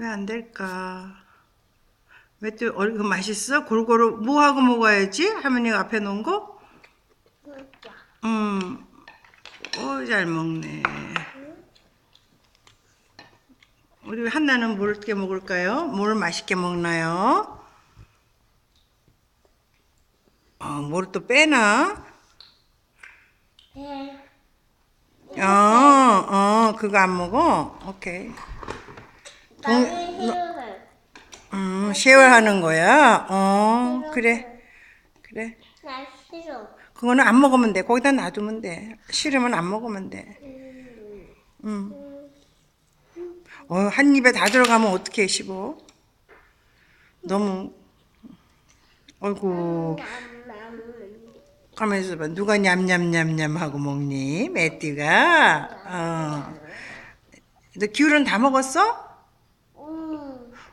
왜 안 될까? 왜 또 얼굴 맛있어? 골고루 뭐 하고 먹어야지? 할머니가 앞에 놓은 거? 음, 오, 잘 먹네. 우리 한나는 뭘 어떻게 먹을까요? 뭘 맛있게 먹나요? 어, 뭘또 빼나? 네. 어, 어, 그거 안 먹어? 오케이. 나는 해요해. 음, 쉐어하는 거야? 어, 그래. 그래. 나 싫어. 그거는 안 먹으면 돼. 거기다 놔두면 돼. 싫으면 안 먹으면 돼. 음. 어, 한 입에 다 들어가면 어떻게 씹어? 너무, 어이구, 가만있어 봐. 누가 냠냠냠냠 하고 먹니? 매띠가? 어. 너 귤은 다 먹었어?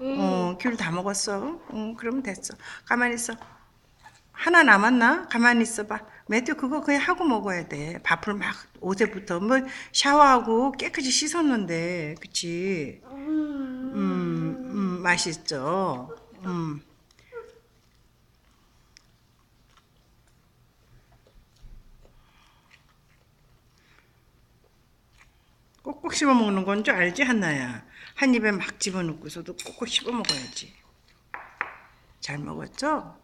음. 어, 귤 다 먹었어. 응, 그러면 됐어. 가만히 있어. 하나 남았나? 가만히 있어봐. 매튜 그거 그냥 하고 먹어야 돼. 밥을 막 옷에부터 뭐 샤워하고 깨끗이 씻었는데, 그치? 음. 음, 음, 맛있죠. 음. 꼭꼭 씹어 먹는 건 줄 알지, 한나야? 한 입에 막 집어넣고서도 꼭꼭 씹어 먹어야지. 잘 먹었죠?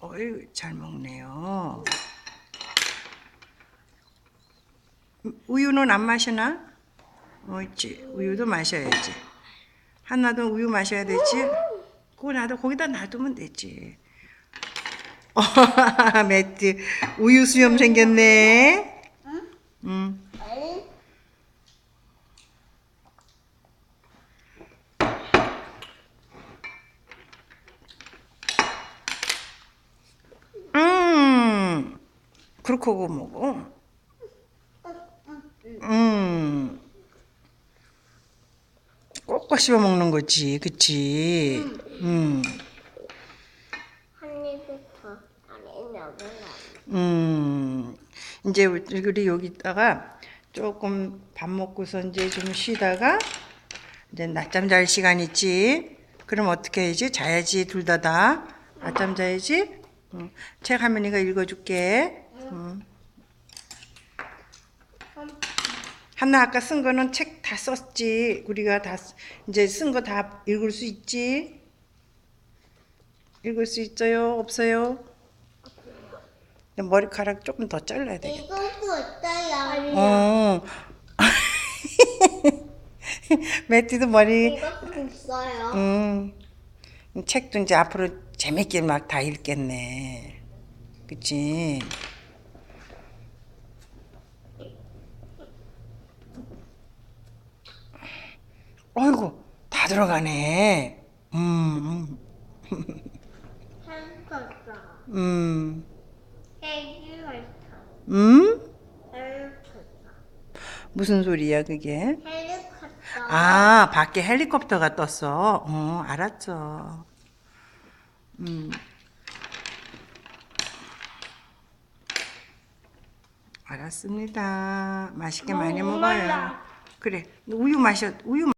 어이, 잘 먹네요. 음, 우유는 안 마시나? 어, 있지. 우유도 마셔야지. 하나도 우유 마셔야 되지. 그거 놔도 거기다 놔두면 되지. 어, 매트 우유 수염 생겼네. 응. 아니. 음. 하고 먹어. 음. 꼭꼭 씹어 먹는 거지, 그치? 음. 한 입부터 음, 이제 우리 여기다가 조금 밥 먹고서 이제 좀 쉬다가 이제 낮잠 잘 시간 있지. 그럼 어떻게 해야지? 자야지 둘 다 다. 낮잠 자야지. 응. 책 할머니가 읽어줄게. 응. 한나 아까 쓴 거는 책 다 썼지. 우리가 다 쓰- 이제 쓴 거 다 읽을 수 있지. 읽을 수 있어요? 없어요? 머리카락 조금 더 잘라야 되겠다. 이것도 어때요? 어. 매티도 머리, 이것도 있어요. 음, 책도 이제 앞으로 재밌게 막 다 읽겠네. 그치? 어이구, 다 들어가네. 음. 음. 음? 헬리콥터. 무슨 소리야, 그게? 헬리콥터. 아, 밖에 헬리콥터가 떴어. 어, 알았죠. 음. 알았습니다. 맛있게 많이 어, 먹어요. 그래, 우유 마셔, 우유